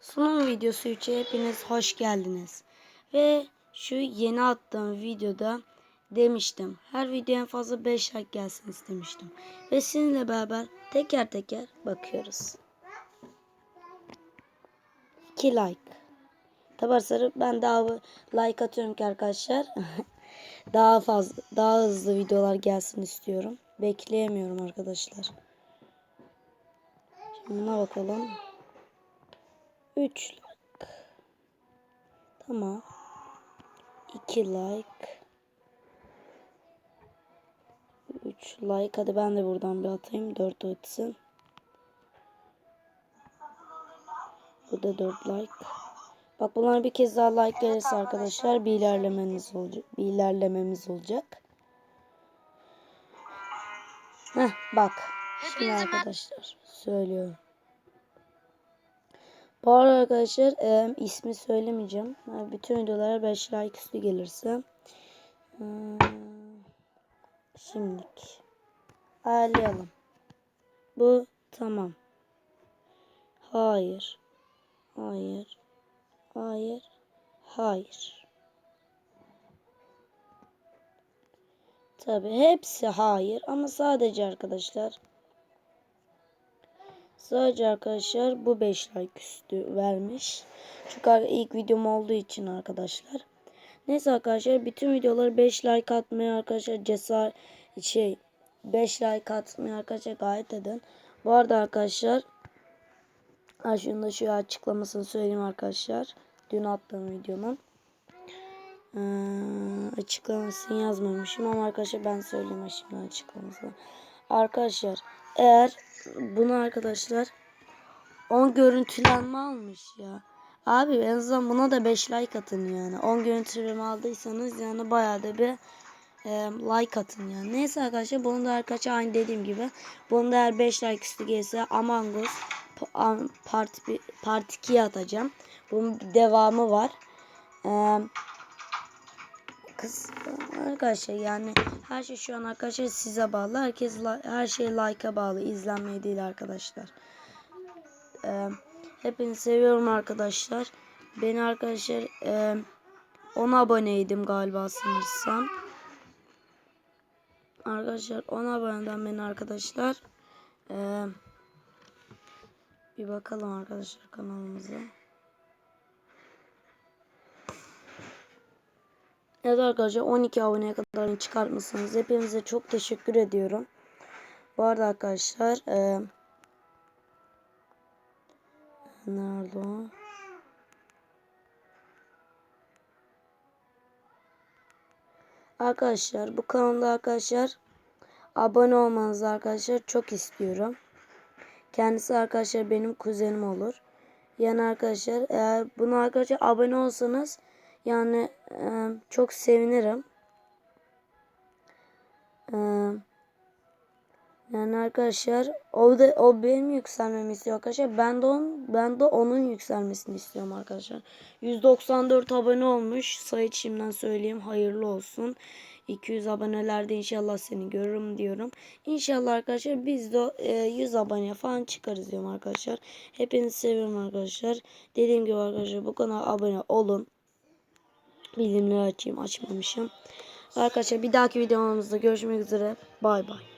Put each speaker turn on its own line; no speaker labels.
Sunum videosu için hepiniz hoş geldiniz. Ve şu yeni attığım videoda demiştim. Her video en fazla 5 like gelsin istemiştim. Ve sizinle beraber teker teker bakıyoruz. 2 like. Tabi sarı ben daha like atıyorum ki arkadaşlar. daha fazla daha hızlı videolar gelsin istiyorum. Bekleyemiyorum arkadaşlar. Şimdi buna bakalım. 3 like. Tamam. 2 like. 3 like. Hadi ben de buradan bir atayım. 4 atsın. Bu da 4 like. Bak bunlar bir kez daha like gelirse arkadaşlar bir ilerlememiz olacak. Bir ilerlememiz olacak. Heh bak. Şimdi arkadaşlar söylüyorum. Bu arada arkadaşlar e, ismi söylemeyeceğim. Yani bütün videolara 5 like üstü gelirse. Hmm, şimdilik. Ayarlayalım. Bu tamam. Hayır. Hayır. Hayır. Hayır. Tabi hepsi hayır ama sadece arkadaşlar Sadece arkadaşlar bu 5 like üstü vermiş. Çünkü ilk videom olduğu için arkadaşlar. Neyse arkadaşlar bütün videoları 5 like atmaya arkadaşlar cesaret şey 5 like atmaya arkadaşlar gayet edin. Bu arada arkadaşlar şunu da şu açıklamasını söyleyeyim arkadaşlar. Dün attığım videomun. Ee, açıklamasını yazmamışım ama arkadaşlar ben söyleyeyim şimdi açıklamasını. Arkadaşlar eğer bunu arkadaşlar 10 görüntülenme almış ya. Abi en azından buna da 5 like atın yani. 10 görüntüleme aldıysanız yani bayağı da bir e, like atın yani. Neyse arkadaşlar bunu da arkadaşlar aynı dediğim gibi. Bunu da eğer 5 like üstü gelirse Among Us part, part 2'ye atacağım. Bunun devamı var. Eee kız arkadaşlar yani her şey şu an arkadaşlar size bağlı. Herkes her şey like'a bağlı. izlenmeye değil arkadaşlar. Ee, hepinizi seviyorum arkadaşlar. Beni arkadaşlar e, 10 aboneydim galiba sanırsam. Arkadaşlar 10 aboneden beni arkadaşlar. Ee, bir bakalım arkadaşlar kanalımıza. Evet arkadaşlar 12 aboneye kadar çıkartmışsınız. Hepinize çok teşekkür ediyorum. Bu arada arkadaşlar e, nerede o? Arkadaşlar bu kanalda arkadaşlar abone olmanızı arkadaşlar çok istiyorum. Kendisi arkadaşlar benim kuzenim olur. Yani arkadaşlar eğer bunu arkadaşlar abone olsanız yani e, çok sevinirim. E, yani arkadaşlar o da o benim yükselmemi istiyor arkadaşlar. Ben de onun ben de onun yükselmesini istiyorum arkadaşlar. 194 abone olmuş. Sayı şimdiden söyleyeyim. Hayırlı olsun. 200 abonelerde inşallah seni görürüm diyorum. İnşallah arkadaşlar biz de e, 100 abone falan çıkarız diyorum arkadaşlar. Hepinizi seviyorum arkadaşlar. Dediğim gibi arkadaşlar bu kanala abone olun bildirimleri açayım açmamışım. Arkadaşlar bir dahaki videomuzda görüşmek üzere. Bay bay.